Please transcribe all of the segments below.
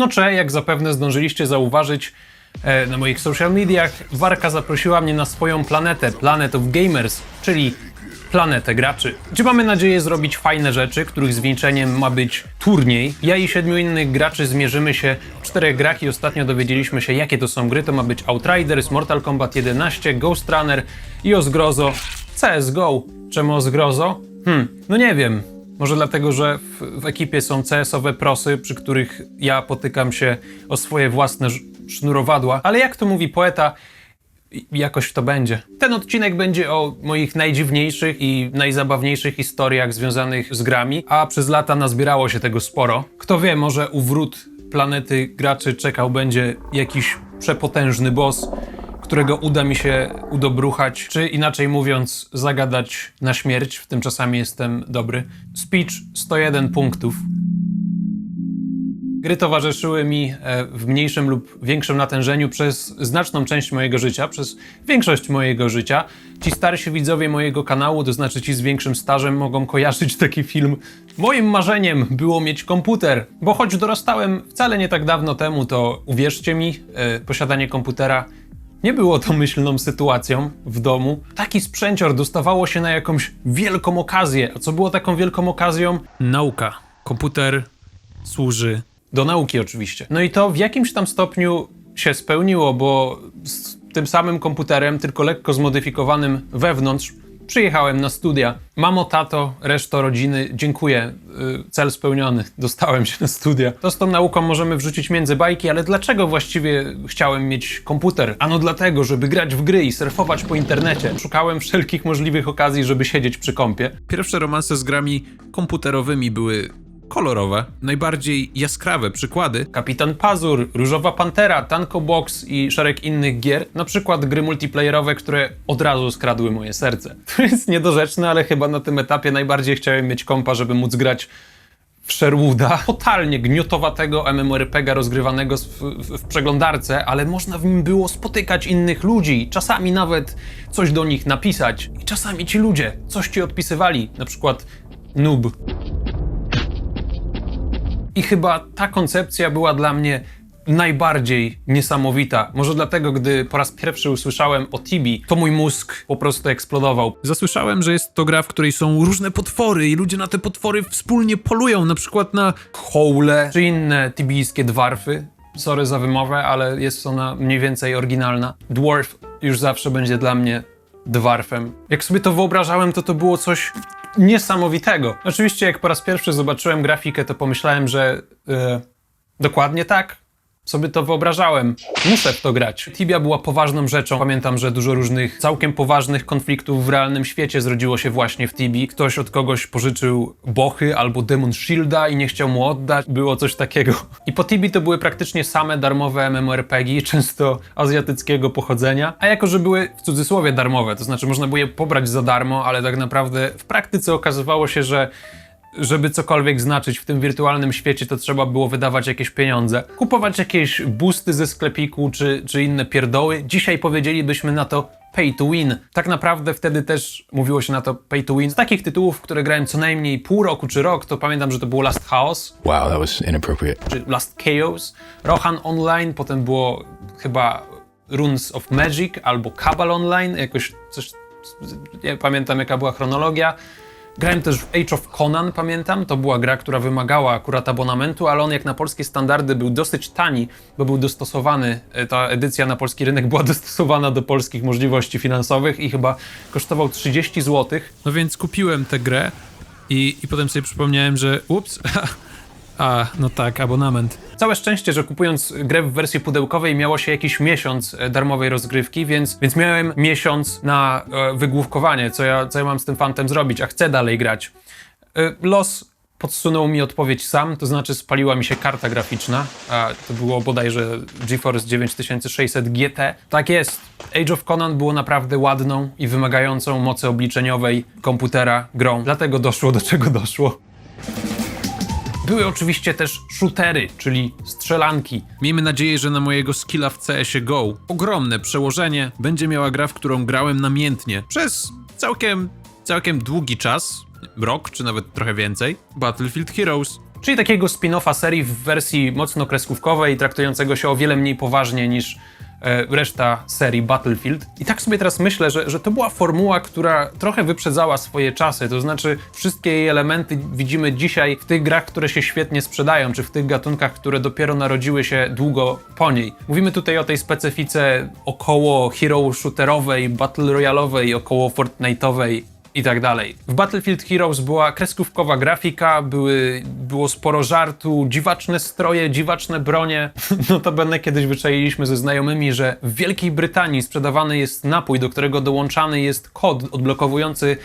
No cze, jak zapewne zdążyliście zauważyć e, na moich social mediach, Warka zaprosiła mnie na swoją planetę, Planet of Gamers, czyli planetę graczy, gdzie mamy nadzieję zrobić fajne rzeczy, których zwieńczeniem ma być turniej. Ja i siedmiu innych graczy zmierzymy się w czterech grach i ostatnio dowiedzieliśmy się, jakie to są gry. To ma być Outriders, Mortal Kombat 11, Ghost Runner i o zgrozo CSGO. Czemu o zgrozo? Hmm, no nie wiem. Może dlatego, że w, w ekipie są CS-owe prosy, przy których ja potykam się o swoje własne sznurowadła, ale jak to mówi poeta, jakoś to będzie. Ten odcinek będzie o moich najdziwniejszych i najzabawniejszych historiach związanych z grami, a przez lata nazbierało się tego sporo. Kto wie, może u wrót planety graczy czekał będzie jakiś przepotężny boss, którego uda mi się udobruchać, czy inaczej mówiąc, zagadać na śmierć. W tym czasami jestem dobry. Speech 101 punktów. Gry towarzyszyły mi e, w mniejszym lub większym natężeniu przez znaczną część mojego życia, przez większość mojego życia. Ci starsi widzowie mojego kanału, to znaczy ci z większym stażem, mogą kojarzyć taki film. Moim marzeniem było mieć komputer, bo choć dorastałem wcale nie tak dawno temu, to uwierzcie mi, e, posiadanie komputera nie było to myślną sytuacją w domu. Taki sprzęcior dostawało się na jakąś wielką okazję. A co było taką wielką okazją? Nauka. Komputer służy do nauki oczywiście. No i to w jakimś tam stopniu się spełniło, bo z tym samym komputerem, tylko lekko zmodyfikowanym wewnątrz, przyjechałem na studia. Mamo, tato, reszto rodziny, dziękuję. Y, Cel spełniony. Dostałem się na studia. To z tą nauką możemy wrzucić między bajki, ale dlaczego właściwie chciałem mieć komputer? Ano dlatego, żeby grać w gry i surfować po internecie. Szukałem wszelkich możliwych okazji, żeby siedzieć przy kąpie. Pierwsze romanse z grami komputerowymi były kolorowe, najbardziej jaskrawe przykłady. Kapitan Pazur, Różowa Pantera, Tanko Box i szereg innych gier, na przykład gry multiplayerowe, które od razu skradły moje serce. To jest niedorzeczne, ale chyba na tym etapie najbardziej chciałem mieć kompa, żeby móc grać w Sherwooda, totalnie gniotowatego MMORPGa rozgrywanego w, w, w przeglądarce, ale można w nim było spotykać innych ludzi, czasami nawet coś do nich napisać. I czasami ci ludzie coś ci odpisywali, na przykład noob. I chyba ta koncepcja była dla mnie najbardziej niesamowita. Może dlatego, gdy po raz pierwszy usłyszałem o Tibi, to mój mózg po prostu eksplodował. Zasłyszałem, że jest to gra, w której są różne potwory i ludzie na te potwory wspólnie polują, na przykład na houle czy inne tibijskie dwarfy. Sorry za wymowę, ale jest ona mniej więcej oryginalna. Dwarf już zawsze będzie dla mnie dwarfem. Jak sobie to wyobrażałem, to to było coś niesamowitego. Oczywiście, jak po raz pierwszy zobaczyłem grafikę, to pomyślałem, że e, dokładnie tak sobie to wyobrażałem. Muszę w to grać. Tibia była poważną rzeczą. Pamiętam, że dużo różnych całkiem poważnych konfliktów w realnym świecie zrodziło się właśnie w Tibii. Ktoś od kogoś pożyczył bochy albo demon shielda i nie chciał mu oddać. Było coś takiego. I po Tibii to były praktycznie same darmowe MMORPG, często azjatyckiego pochodzenia. A jako, że były w cudzysłowie darmowe, to znaczy można było je pobrać za darmo, ale tak naprawdę w praktyce okazywało się, że żeby cokolwiek znaczyć w tym wirtualnym świecie, to trzeba było wydawać jakieś pieniądze, kupować jakieś boosty ze sklepiku czy, czy inne pierdoły. Dzisiaj powiedzielibyśmy na to pay to win. Tak naprawdę wtedy też mówiło się na to pay to win. Z takich tytułów, które grałem co najmniej pół roku czy rok, to pamiętam, że to było Last Chaos, Wow, that was inappropriate. czy Last Chaos, Rohan Online, potem było chyba Runes of Magic albo Cabal Online, jakoś coś, nie pamiętam jaka była chronologia. Grałem też w Age of Conan, pamiętam, to była gra, która wymagała akurat abonamentu, ale on jak na polskie standardy był dosyć tani, bo był dostosowany, e, ta edycja na polski rynek była dostosowana do polskich możliwości finansowych i chyba kosztował 30 zł. No więc kupiłem tę grę i, i potem sobie przypomniałem, że ups, A, no tak, abonament. Całe szczęście, że kupując grę w wersji pudełkowej miało się jakiś miesiąc e, darmowej rozgrywki, więc, więc miałem miesiąc na e, wygłówkowanie, co ja, co ja mam z tym fantem zrobić, a chcę dalej grać. E, los podsunął mi odpowiedź sam, to znaczy spaliła mi się karta graficzna, a to było bodajże GeForce 9600 GT. Tak jest, Age of Conan było naprawdę ładną i wymagającą mocy obliczeniowej komputera grą, dlatego doszło do czego doszło. Były oczywiście też shootery, czyli strzelanki. Miejmy nadzieję, że na mojego skilla w CS GO ogromne przełożenie będzie miała gra, w którą grałem namiętnie przez całkiem, całkiem długi czas, rok czy nawet trochę więcej. Battlefield Heroes. czyli takiego spin-offa serii w wersji mocno kreskówkowej, traktującego się o wiele mniej poważnie niż reszta serii Battlefield. I tak sobie teraz myślę, że, że to była formuła, która trochę wyprzedzała swoje czasy. To znaczy, wszystkie jej elementy widzimy dzisiaj w tych grach, które się świetnie sprzedają, czy w tych gatunkach, które dopiero narodziły się długo po niej. Mówimy tutaj o tej specyfice około hero shooterowej, battle royalowej, około Fortnite'owej i tak dalej. W Battlefield Heroes była kreskówkowa grafika, były, było sporo żartu, dziwaczne stroje, dziwaczne bronie. Notabene kiedyś wyczailiśmy ze znajomymi, że w Wielkiej Brytanii sprzedawany jest napój, do którego dołączany jest kod odblokowujący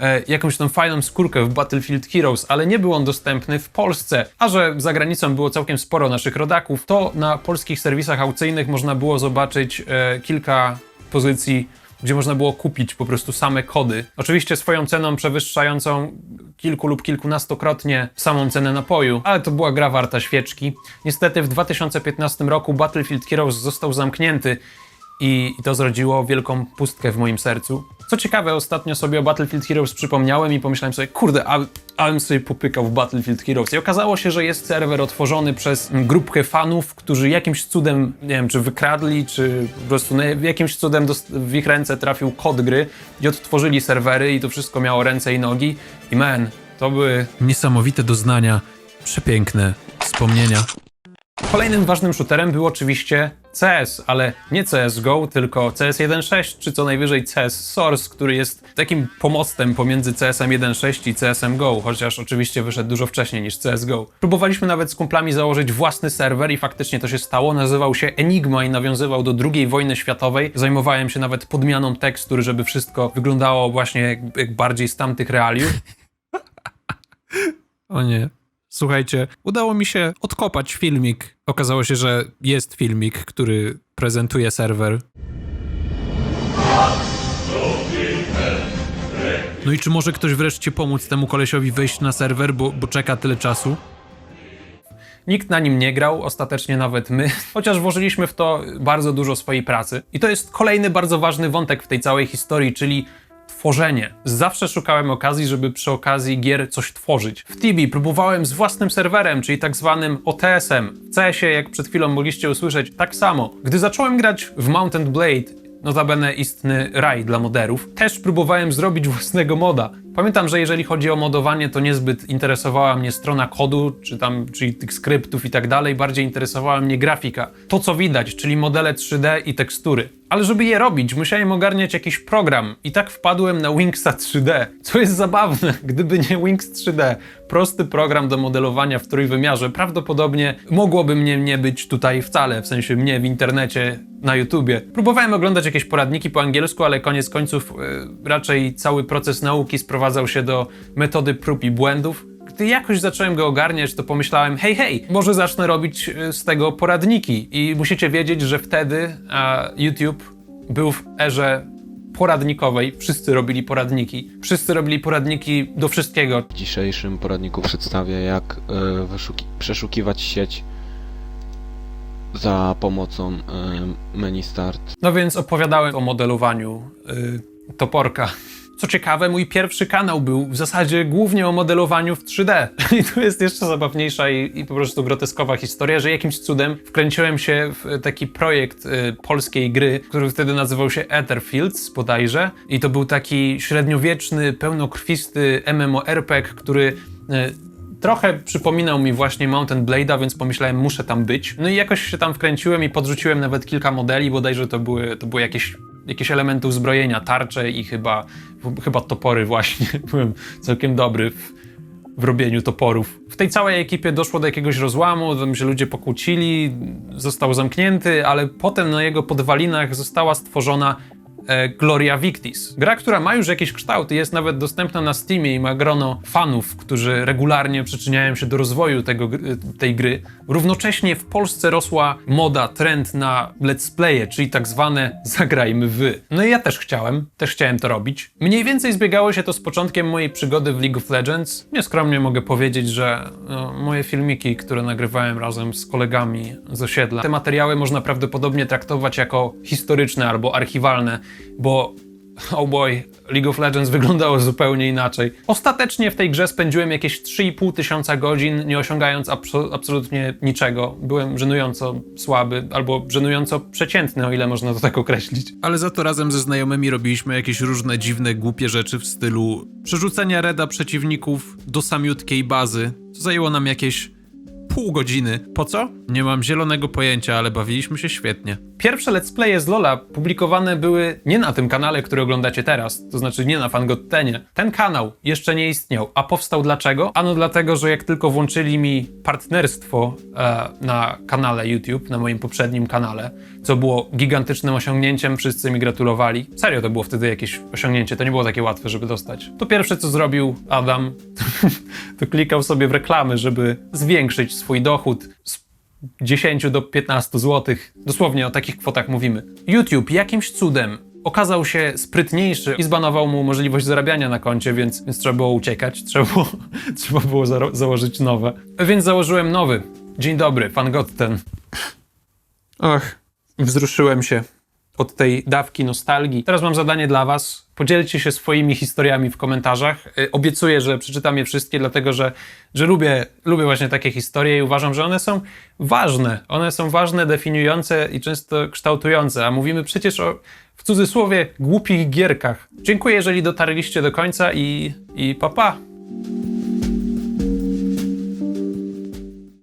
e, jakąś tą fajną skórkę w Battlefield Heroes, ale nie był on dostępny w Polsce. A że za granicą było całkiem sporo naszych rodaków, to na polskich serwisach aukcyjnych można było zobaczyć e, kilka pozycji gdzie można było kupić po prostu same kody. Oczywiście swoją ceną przewyższającą kilku lub kilkunastokrotnie samą cenę napoju, ale to była gra warta świeczki. Niestety w 2015 roku Battlefield Heroes został zamknięty i, to zrodziło wielką pustkę w moim sercu. Co ciekawe, ostatnio sobie o Battlefield Heroes przypomniałem i pomyślałem sobie, kurde, a, a bym sobie popykał w Battlefield Heroes. I okazało się, że jest serwer otworzony przez grupkę fanów, którzy jakimś cudem, nie wiem, czy wykradli, czy po prostu no, jakimś cudem w ich ręce trafił kod gry i odtworzyli serwery i to wszystko miało ręce i nogi. I man, to były niesamowite doznania, przepiękne wspomnienia. Kolejnym ważnym shooterem był oczywiście CS, ale nie CSGO, tylko CS 1.6, czy co najwyżej CS Source, który jest takim pomostem pomiędzy CSem 1.6 i CSem Go, chociaż oczywiście wyszedł dużo wcześniej niż CSGO. Próbowaliśmy nawet z kumplami założyć własny serwer i faktycznie to się stało. Nazywał się Enigma i nawiązywał do II wojny światowej. Zajmowałem się nawet podmianą tekstur, żeby wszystko wyglądało właśnie jak bardziej z tamtych realiów. O nie. Słuchajcie, udało mi się odkopać filmik. Okazało się, że jest filmik, który prezentuje serwer. No i czy może ktoś wreszcie pomóc temu kolesiowi wejść na serwer, bo, bo czeka tyle czasu? Nikt na nim nie grał, ostatecznie nawet my, chociaż włożyliśmy w to bardzo dużo swojej pracy. I to jest kolejny bardzo ważny wątek w tej całej historii, czyli tworzenie. Zawsze szukałem okazji, żeby przy okazji gier coś tworzyć. W Tibi próbowałem z własnym serwerem, czyli tak zwanym OTS-em. W CS-ie, jak przed chwilą mogliście usłyszeć, tak samo. Gdy zacząłem grać w Mountain Blade, notabene istny raj dla moderów, też próbowałem zrobić własnego moda. Pamiętam, że jeżeli chodzi o modowanie, to niezbyt interesowała mnie strona kodu, czy tam, czyli tych skryptów i tak dalej, bardziej interesowała mnie grafika. To, co widać, czyli modele 3D i tekstury. Ale żeby je robić, musiałem ogarniać jakiś program i tak wpadłem na Wingsa 3D, co jest zabawne, gdyby nie Wings 3D, prosty program do modelowania w trójwymiarze, prawdopodobnie mogłoby mnie nie być tutaj wcale, w sensie mnie w internecie, na YouTubie. Próbowałem oglądać jakieś poradniki po angielsku, ale koniec końców yy, raczej cały proces nauki sprowadzał się do metody prób i błędów. Gdy jakoś zacząłem go ogarniać, to pomyślałem, hej, hej, może zacznę robić y, z tego poradniki. I musicie wiedzieć, że wtedy a, YouTube był w erze poradnikowej. Wszyscy robili poradniki. Wszyscy robili poradniki do wszystkiego. W dzisiejszym poradniku przedstawię, jak e, wyszuki- przeszukiwać sieć za pomocą e, menu Start. No więc opowiadałem o modelowaniu y, toporka. Co ciekawe, mój pierwszy kanał był w zasadzie głównie o modelowaniu w 3D. I tu jest jeszcze zabawniejsza i, i po prostu groteskowa historia, że jakimś cudem wkręciłem się w taki projekt y, polskiej gry, który wtedy nazywał się Etherfields bodajże. I to był taki średniowieczny, pełnokrwisty MMORPG, który y, Trochę przypominał mi właśnie Mountain Blade'a, więc pomyślałem, muszę tam być. No i jakoś się tam wkręciłem i podrzuciłem nawet kilka modeli, bodajże to były, to były jakieś, jakieś elementy uzbrojenia, tarcze i chyba, chyba topory właśnie. Byłem całkiem dobry w, w robieniu toporów. W tej całej ekipie doszło do jakiegoś rozłamu, tam się ludzie pokłócili, został zamknięty, ale potem na jego podwalinach została stworzona e, Gloria Victis. Gra, która ma już jakiś kształt i jest nawet dostępna na Steamie i ma grono fanów, którzy regularnie przyczyniają się do rozwoju tego, gr- tej gry. Równocześnie w Polsce rosła moda, trend na let's playe, czyli tak zwane zagrajmy wy. No i ja też chciałem, też chciałem to robić. Mniej więcej zbiegało się to z początkiem mojej przygody w League of Legends. Nieskromnie mogę powiedzieć, że no, moje filmiki, które nagrywałem razem z kolegami z osiedla, te materiały można prawdopodobnie traktować jako historyczne albo archiwalne, bo oh boy, League of Legends wyglądało zupełnie inaczej. Ostatecznie w tej grze spędziłem jakieś 3,5 tysiąca godzin, nie osiągając abso- absolutnie niczego. Byłem żenująco słaby, albo żenująco przeciętny, o ile można to tak określić. Ale za to razem ze znajomymi robiliśmy jakieś różne dziwne, głupie rzeczy w stylu przerzucenia reda przeciwników do samiutkiej bazy, co zajęło nam jakieś pół godziny. Po co? Nie mam zielonego pojęcia, ale bawiliśmy się świetnie. Pierwsze let's playe z Lola publikowane były nie na tym kanale, który oglądacie teraz, to znaczy nie na Fangottenie. Ten kanał jeszcze nie istniał, a powstał dlaczego? Ano dlatego, że jak tylko włączyli mi partnerstwo e, na kanale YouTube, na moim poprzednim kanale, co było gigantycznym osiągnięciem, wszyscy mi gratulowali. Serio, to było wtedy jakieś osiągnięcie, to nie było takie łatwe, żeby dostać. To pierwsze, co zrobił Adam, to klikał sobie w reklamy, żeby zwiększyć swój dochód z 10 do 15 zł. Dosłownie o takich kwotach mówimy. YouTube jakimś cudem okazał się sprytniejszy i zbanował mu możliwość zarabiania na koncie, więc, więc trzeba było uciekać, trzeba było, trzeba było założyć nowe. Więc założyłem nowy. Dzień dobry, pan Gotten. Ach, wzruszyłem się od tej dawki nostalgii. Teraz mam zadanie dla Was. Podzielcie się swoimi historiami w komentarzach. Y, Obiecuję, że przeczytam je wszystkie, dlatego że, że lubię, lubię właśnie takie historie i uważam, że one są ważne. One są ważne, definiujące i często kształtujące. A mówimy przecież o, w cudzysłowie, głupich gierkach. Dziękuję, jeżeli dotarliście do końca i, i pa pa.